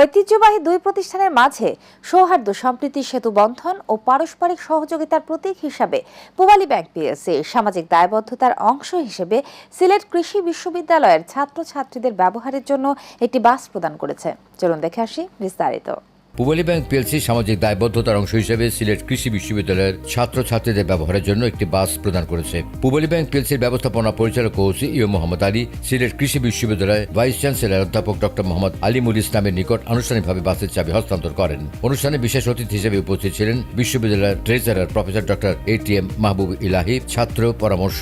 ঐতিহ্যবাহী দুই প্রতিষ্ঠানের মাঝে সৌহার্দ্য, সম্প্রীতি, সেতু বন্ধন ও পারস্পরিক সহযোগিতার প্রতীক হিসাবে পূবালী ব্যাংক পিএসসি, সামাজিক দায়বদ্ধতার অংশ হিসেবে সিলেট কৃষি বিশ্ববিদ্যালয়ের ছাত্রছাত্রীদের ব্যবহারের জন্য একটি বাস প্রদান করেছে। চলুন দেখে আসি বিস্তারিত। পূবালী ব্যাংক পিএলসি সামাজিক দায়বদ্ধতার অংশ হিসেবে সিলেট কৃষি বিশ্ববিদ্যালয়ের ছাত্রছাত্রীদের ব্যবহারের জন্য একটি বাস প্রদান করেছে। পূবালী ব্যাংক পিএলসির ব্যবস্থাপনা পরিচালক ও সিইও মোহাম্মদ আলী, সিলেট কৃষি বিশ্ববিদ্যালয়ের ভাইস চ্যান্সেলর অধ্যাপক ডক্টর মোহাম্মদ আলিমুল ইসলামের নিকট আনুষ্ঠানিকভাবে বাসের চাবি হস্তান্তর করেন। অনুষ্ঠানে বিশেষ অতিথি হিসেবে উপস্থিত ছিলেন বিশ্ববিদ্যালয়ের treasurer professor doctor ATM Mahbub Elahi, ছাত্র পরামর্শ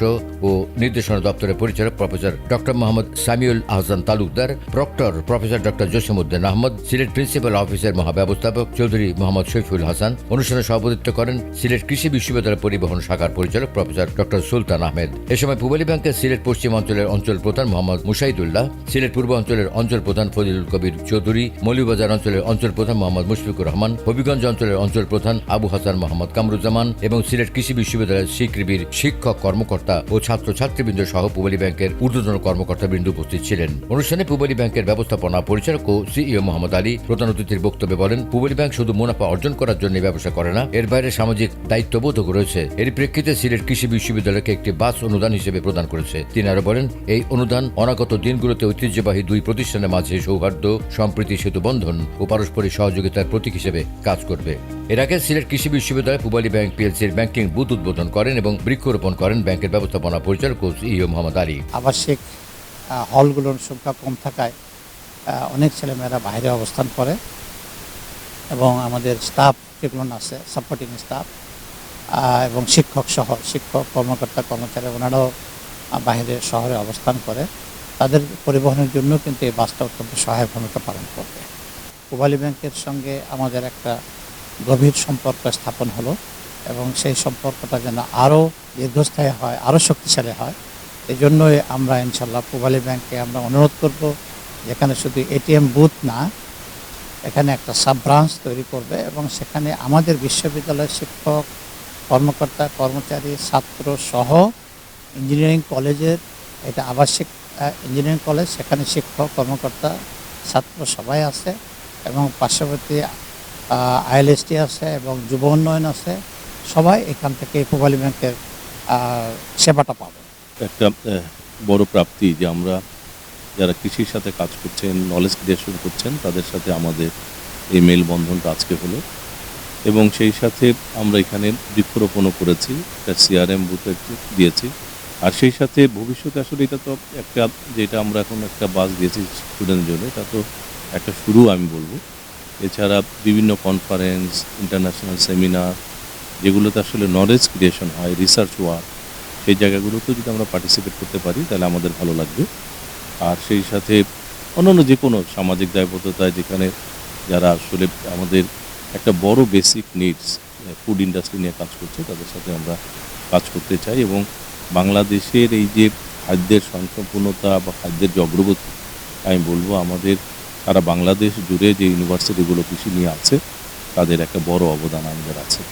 ও নির্দেশনা দপ্তরের পরিচালক professor doctor Mohammad Samiul Ahsan Talukdar, proctor professor doctor Jasimuddin Ahmed, Sylhet principal অফিসের মহাব্যবস্থাপক চৌধুরী মোহাম্মদ শৈফুল হাসান অনুষ্ঠানে সভাপতিত্ব করেন সিলেট কৃষি বিশ্ববিদ্যালয় পরিবহন শাখার পরিচালক প্রফেসর ডক্টর সুলতান আহমেদ। এ সময় পূবালী ব্যাংকের সিলেট পশ্চিম অঞ্চলের অঞ্চল প্রধান মোহাম্মদ মুশাইদুল্লাহ সিলেট পূর্ব অঞ্চলের অঞ্চল প্রধান ফজিলুল কবির চৌধুরী, মৌলভীবাজার অঞ্চলের অঞ্চল প্রধান মোহাম্মদ মুশফিকুর রহমান, হবিগঞ্জ অঞ্চলের অঞ্চল প্রধান আবু হাসান মোহাম্মদ কামরুজ্জামান এবং সিলেট কৃষি বিশ্ববিদ্যালয়ের শিকৃবির শিক্ষক কর্মকর্তা ও ছাত্রছাত্রীবৃন্দ সহ পূবালী ব্যাংকের ঊর্ধ্বতন কর্মকর্তাবৃন্দ উপস্থিত ছিলেন। অনুষ্ঠানে পূবালী ব্যাংকের ব্যবস্থাপনা পরিচালক ও সিইও মোহাম্মদ আলী প্রধান অতিথির বক্তব্যে বলেন পূবালী ব্যাংক শুধু মুনাফা অর্জন করার জন্য ব্যবসা করে না, এর বাইরে সামাজিক দায়িত্ববোধক রয়েছে। এর প্রেক্ষিতে সিলেট কৃষি বিশ্ববিদ্যালয়কে একটি বাস অনুদান হিসেবে প্রদান করেছে। তিনি আরও বলেন, এই অনুদান অনাগত দিনগুলোতে ঐতিহ্যবাহী দুই প্রতিষ্ঠানের মাঝে সৌহার্দ্য, সম্প্রীতি সেতু বন্ধন ও পারস্পরিক সহযোগিতার প্রতীক হিসেবে কাজ করবে। এর আগে সিলেট কৃষি বিশ্ববিদ্যালয় পূবালী ব্যাংক পিএলসির ব্যাংকিং বুথ উদ্বোধন করেন এবং বৃক্ষরোপণ করেন ব্যাংকের ব্যবস্থাপনা পরিচালক ও সিইও মোহাম্মদ আলী। আবাসিক হলগুলোর সংখ্যা কম থাকায় অনেক ছেলেমেয়েরা বাইরে অবস্থান করে। এবং আমাদের স্টাফ যেগুলো আছে সাপোর্টিং স্টাফ এবং শিক্ষক সহ, শিক্ষক, কর্মকর্তা, কর্মচারী, ওনারাও বাইরে শহরে অবস্থান করে, তাদের পরিবহনের জন্য কিন্তু এই বাসটা অত্যন্ত সহায়ক ভূমিকা পালন করবে। পূবালী ব্যাংকের সঙ্গে আমাদের একটা গভীর সম্পর্ক স্থাপন হলো এবং সেই সম্পর্কটা যেন আরও দীর্ঘস্থায়ী হয়, আরও শক্তিশালী হয় এই জন্যই আমরা ইনশাল্লাহ পূবালী ব্যাংকে আমরা অনুরোধ করব, যেখানে শুধু এটিএম বুথ না এখানে একটা সাব ব্রাঞ্চ তৈরি করবে এবং সেখানে আমাদের বিশ্ববিদ্যালয়ের শিক্ষক, কর্মকর্তা, কর্মচারী, ছাত্র সহ ইঞ্জিনিয়ারিং কলেজের এটা আবাসিক ইঞ্জিনিয়ারিং কলেজ সেখানে শিক্ষক, কর্মকর্তা, ছাত্র সবাই আছে এবং পার্শ্ববর্তী আইএলএসটি আছে এবং যুব উন্নয়ন আছে। সবাই এখান থেকে পূবালী ব্যাংকের সেবাটা পাবে। একটা বড় প্রাপ্তি যে আমরা যারা কৃষির সাথে কাজ করছেন নলেজ ক্রিয়েশন করছেন, তাদের সাথে আমাদের এই মেলবন্ধনটা আজকে হলো। এবং সেই সাথে আমরা এখানে বৃক্ষরোপণও করেছি, একটা সিআরএম বুথে দিয়েছি। আর সেই সাথে ভবিষ্যতে আসলে এটা তো একটা, যেটা আমরা এখন একটা বাস দিয়েছি স্টুডেন্টের জন্য, এটা তো একটা শুরু আমি বলব। এছাড়া বিভিন্ন কনফারেন্স ইন্টারন্যাশনাল সেমিনার যেগুলোতে আসলে নলেজ ক্রিয়েশন হয় রিসার্চ ওয়ার্ক সেই জায়গাগুলোতেও যদি আমরা পার্টিসিপেট করতে পারি, তাহলে আমাদের ভালো লাগবে। আর সেই সাথে অন্যান্য যে কোনো সামাজিক দায়বদ্ধতায় যেখানে যারা আসলে আমাদের একটা বড় বেসিক নিডস ফুড ইন্ডাস্ট্রি নিয়ে কাজ করছে, তাদের সাথে আমরা কাজ করতে চাই এবং বাংলাদেশের এই যে খাদ্যের স্বয়ংসম্পূর্ণতা বা খাদ্যের যে অগ্রগতি, আমি বলব আমাদের সারা বাংলাদেশ জুড়ে যে ইউনিভার্সিটিগুলো কৃষি নিয়ে আছে, তাদের একটা বড় অবদান আমাদের আছে।